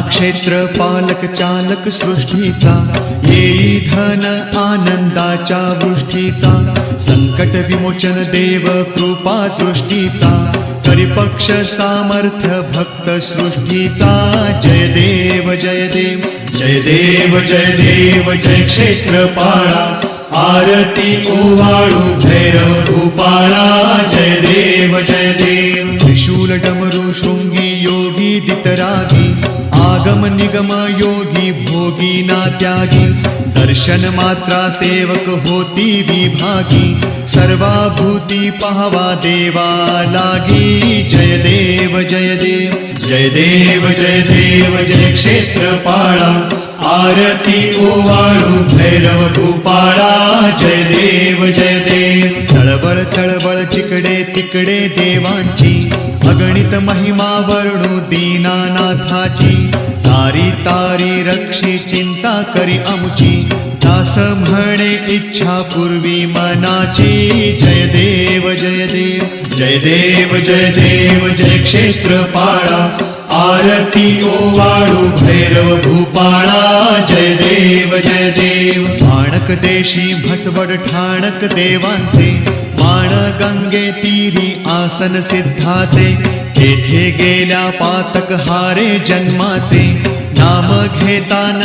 क्षेत्र पालक चालक सृष्टीचा येई धन आनंदाच्या वृष्टीचा संकट विमोचन देव कृपा दृष्टीचा परिपक्ष सामर्थ्य भक्त सृष्टीचा. जय देव जय देव जय देव जय देव जय क्षेत्र पाळा आरती ओवाळू भैरव भूपाळा जय देव जय देव. त्रिशूल डमरू शृंगी योगी दितरागी आगम निगम योगी भोगी ना त्यागी। दर्शन मात्रा सेवक होती विभागी। सर्वाभूती पाहवा देवा लागी। जय देव जय देव जय देव जय देव जय क्षेत्रपाळा। आरती ओवाळू भैरव भूपाळा जय देव जय देव। चळबळ चळबळ चिकडे तिकडे देवांची। अगणित महिमा वर्णू दीनानाथाची. तारी तारी रक्षी चिंता करी आमची. दास म्हणे इच्छा पूर्वी मनाची. जय देव जय देव जय देव जय देव जय क्षेत्रपाळा. आरती ओवाळू भैरव भूपाळा. जय देव जय देव. ठाणक देशी भसवड ठाणक देवांचे. गंगे तीरी आसन सिद्धाचे तेथे गेल्या पातक हारे जन्माचे. नाम घेतान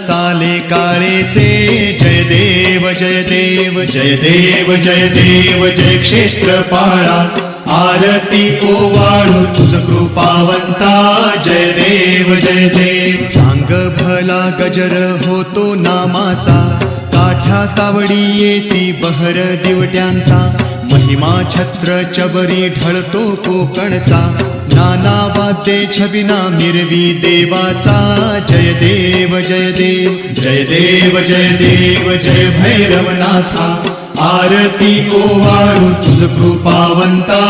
चाले काळेचे. जय देव जय देव जय देव जय देव जय क्षेत्रपाळा. आरती ओवाळू तुझ कृपावंता. जय देव जय देव. सांग भला गजर होतो नामाचा. माझ्या कावडी येती बहर दिवट्यांचा. महिमा छत्र चबरी ढळतो कोकणचा. नाना वाद्ये छबिना मिरवी देवाचा. जय देव जय देव जय देव जय देव जय भैरवनाथा. आरती ओवाळू तुझ कृपावंता.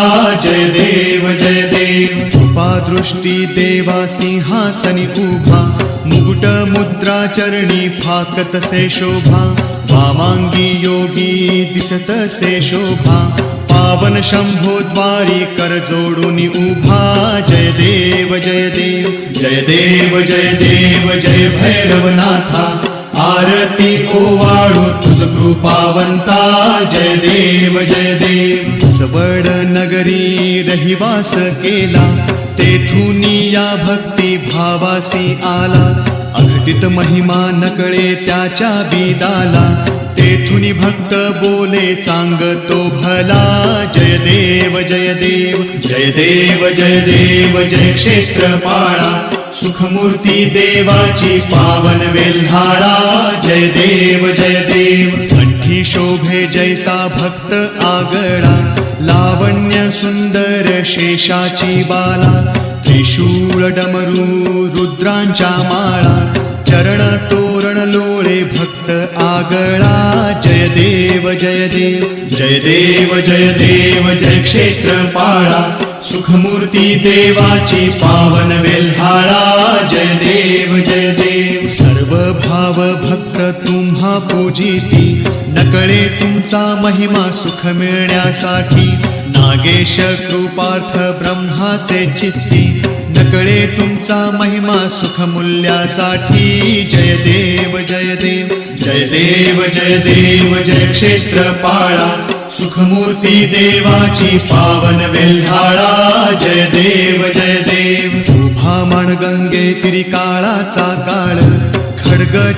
जय देव जय देव. कृपा दृष्टी देवा सिंहासनी उभा. मुकुट मुद्रा चरणी फाकत से शोभा. वामांगी योगी दिसत से शोभा. पावन शंभो द्वारी कर जोडून उभा. जय देव जय देव जय देव जय देव जय भैरवनाथा. आरती ओवाळू तुझ कृपावंता. जय देव जय देव. सवड नगरी रहिवास केला. तेथून या भक्ती भावासी आला. अघटित महिमा नकळे त्याच्या बिदाला तेथून भक्त बोले चांग तो भला. जय देव जय देव जय देव जय देव जय क्षेत्रपाळा. सुखमूर्ती देवाची पावन वेल्हाळा. जय देव जय देव कंठी शोभे जैसा भक्त आगळा. लावण्य सुंदर शेषाची बाला. त्रिशूळ डमरू रुद्रांच्या माळा चरण तोरण लोळे भक्त आगळा. जय देव जय देव जय देव जय देव जय क्षेत्रपाळा. सुखमूर्ती देवाची पावन वेल्हाळा. जय देव जय देव. सर्व भाव भक्त तुम्हा पूजिती. नकळे तुमचा महिमा सुख मिळण्यासाठी. नागेश कृपार्थ ब्रह्माचे चित्ती. नकळे तुमचा महिमा सुख मूल्यासाठी जय देव जय देव जय देव जय देव जय क्षेत्रपाळा. सुखमूर्ती देवाची पावन वेल्हाळा. जय देव जय देव. उभा गंगे तिरी काळाचा काळ.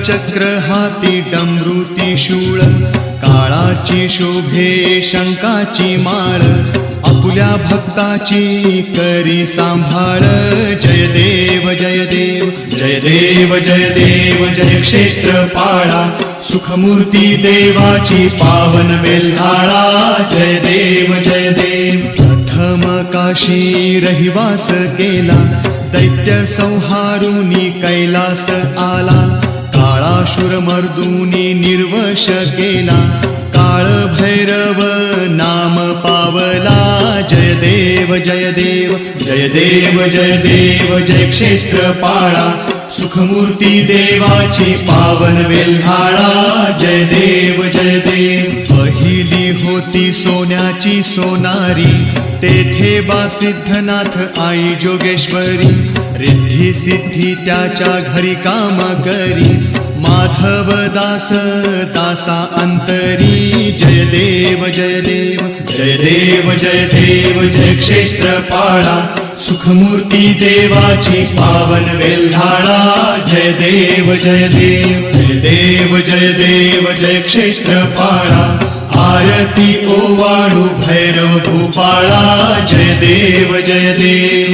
चक्र हाती डमृती शूळ काळाची शोभे शंकाची माळ आपुल्या भक्ताची करी सांभाळ. जय देव जय देव जय देव जय देव जय क्षेत्र पाळा सुखमूर्ती देवाची पावन बेल्हाळा जय देव जय देव प्रथम काशी रहिवास केला दैत्य संहारुनी कैलास आला. काळाशुर मर्दुनी निर्वश केला. काळ भैरव नाम पावला. जय देव जय देव जय देव जय देव जय क्षेत्रपाळा. सुखमूर्ती देवाची पावन वेल्हाळा. जय देव जय देव पहिली होती सोन्याची सोनारी. तेथे बा सिद्धनाथ आई जोगेश्वरी. रिद्धी सिद्धी त्याच्या घरी काम करी. माधव दास दासा अंतरी. जय देव जय देव जय देव जय देव जय क्षेत्र पाळा सुखमूर्ती देवाची पावन वेल्हाळा. जय देव जय देव जय देव जय देव जय क्षेत्र पाळा आरती ओवाळू भैरव भूपाळा जय देव जय देव